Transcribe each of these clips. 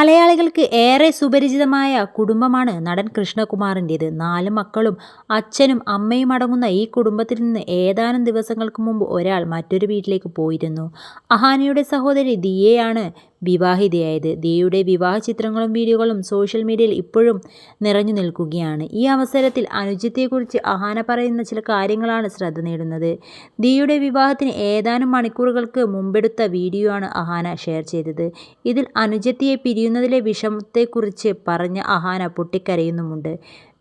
മലയാളികൾക്ക് ഏറെ സുപരിചിതമായ കുടുംബമാണ് നടൻ കൃഷ്ണകുമാറിന്റേത്. നാല് മക്കളും അച്ഛനും അമ്മയും അടങ്ങുന്ന ഈ കുടുംബത്തിൽ നിന്ന് ഏതാനും ദിവസങ്ങൾക്ക് മുമ്പ് ഒരാൾ മറ്റൊരു വീട്ടിലേക്ക് പോയിരുന്നു. അഹാനയുടെ സഹോദരി ദിയയാണ് വിവാഹിതയായത്. ദിയയുടെ വിവാഹ ചിത്രങ്ങളും വീഡിയോകളും സോഷ്യൽ മീഡിയയിൽ ഇപ്പോഴും നിറഞ്ഞു നിൽക്കുകയാണ്. ഈ അവസരത്തിൽ അനുജിത്തെക്കുറിച്ച് അഹാന പറയുന്ന ചില കാര്യങ്ങളാണ് ശ്രദ്ധ നേടുന്നത്. ദിയയുടെ വിവാഹത്തിന് ഏതാനും മണിക്കൂറുകൾക്ക് മുമ്പെടുത്ത വീഡിയോ ആണ് അഹാന ഷെയർ ചെയ്തത്. ഇതിൽ അനുജത്തിയെ പിരിയുന്നതിലെ വിഷമത്തെക്കുറിച്ച് പറഞ്ഞ അഹാന പൊട്ടിക്കരയുന്നുമുണ്ട്.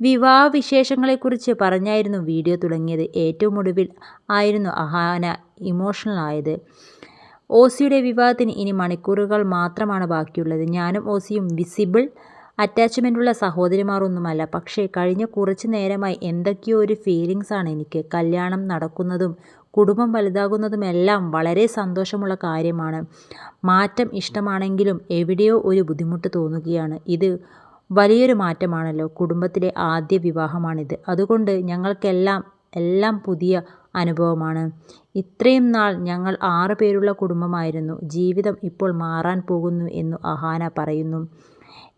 വിവാഹ വിശേഷങ്ങളെക്കുറിച്ച് പറഞ്ഞായിരുന്നു വീഡിയോ തുടങ്ങിയത്. ഏറ്റവും ഒടുവിൽ ആയിരുന്നു അഹാന ഇമോഷണൽ ആയത് ഓസിയുടെ വിവാഹത്തിന് ഇനി മണിക്കൂറുകൾ മാത്രമാണ് ബാക്കിയുള്ളത്. ഞാനും ഓസിയും വിസിബിൾ അറ്റാച്ച്മെന്റുള്ള സഹോദരിമാരൊന്നുമല്ല. പക്ഷേ കഴിഞ്ഞ കുറച്ച് നേരമായി എന്തൊക്കെയോ ഒരു ഫീലിങ്സാണ് എനിക്ക്. കല്യാണം നടക്കുന്നതും കുടുംബം വലുതാകുന്നതുമെല്ലാം വളരെ സന്തോഷമുള്ള കാര്യമാണ്. മാറ്റം ഇഷ്ടമാണെങ്കിലും എവിടെയോ ഒരു ബുദ്ധിമുട്ട് തോന്നുകയാണ്. ഇത് വലിയൊരു മാറ്റമാണല്ലോ. കുടുംബത്തിലെ ആദ്യ വിവാഹമാണിത്. അതുകൊണ്ട് ഞങ്ങൾക്കെല്ലാം എല്ലാം പുതിയ അനുഭവമാണ്. ഇത്രയും നാൾ ഞങ്ങൾ ആറ് പേരുള്ള കുടുംബമായിരുന്നു. ജീവിതം ഇപ്പോൾ മാറാൻ പോകുന്നു എന്നു അഹാന പറയുന്നു.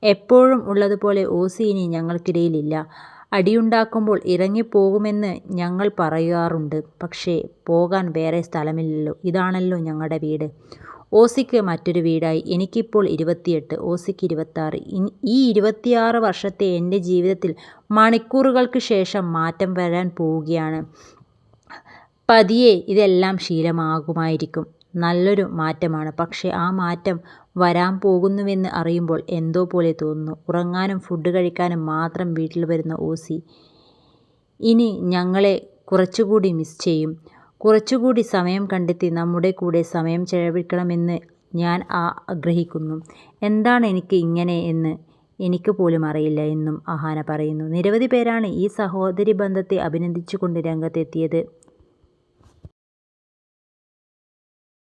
എപ്പോഴും ഉള്ളതുപോലെ ഓസി ഇനി ഞങ്ങൾക്കിടയിലില്ല. അടിയുണ്ടാക്കുമ്പോൾ ഇറങ്ങിപ്പോകുമെന്ന് ഞങ്ങൾ പറയാറുണ്ട്. പക്ഷേ പോകാൻ വേറെ സ്ഥലമില്ലല്ലോ. ഇതാണല്ലോ ഞങ്ങളുടെ വീട്. ഓസിക്ക് മറ്റൊരു വീടായി. എനിക്കിപ്പോൾ ഇരുപത്തിയെട്ട് ഓസിക്ക് ഇരുപത്താറ്. ഈ ഇരുപത്തിയാറ് വർഷത്തെ എന്റെ ജീവിതത്തിൽ മണിക്കൂറുകൾക്ക് ശേഷം മാറ്റം വരാൻ പോവുകയാണ്. പതിയെ ഇതെല്ലാം ശീലമാകുമായിരിക്കും. നല്ലൊരു മാറ്റമാണ്. പക്ഷേ ആ മാറ്റം വരാൻ പോകുന്നുവെന്ന് അറിയുമ്പോൾ എന്തോ പോലെ തോന്നുന്നു. ഉറങ്ങാനും ഫുഡ് കഴിക്കാനും മാത്രം വീട്ടിൽ വരുന്ന ഓസി ഇനി ഞങ്ങളെ കുറച്ചുകൂടി മിസ് ചെയ്യും. കുറച്ചുകൂടി സമയം കണ്ടെത്തി നമ്മുടെ കൂടെ സമയം ചെലവഴിക്കണമെന്ന് ഞാൻ ആഗ്രഹിക്കുന്നു. എന്താണ് എനിക്ക് ഇങ്ങനെ എന്ന് എനിക്ക് പോലും അറിയില്ല എന്നും അഹാന പറയുന്നു. നിരവധി പേരാണ് ഈ സഹോദരി ബന്ധത്തെ അഭിനന്ദിച്ചുകൊണ്ട് രംഗത്തെത്തിയത്.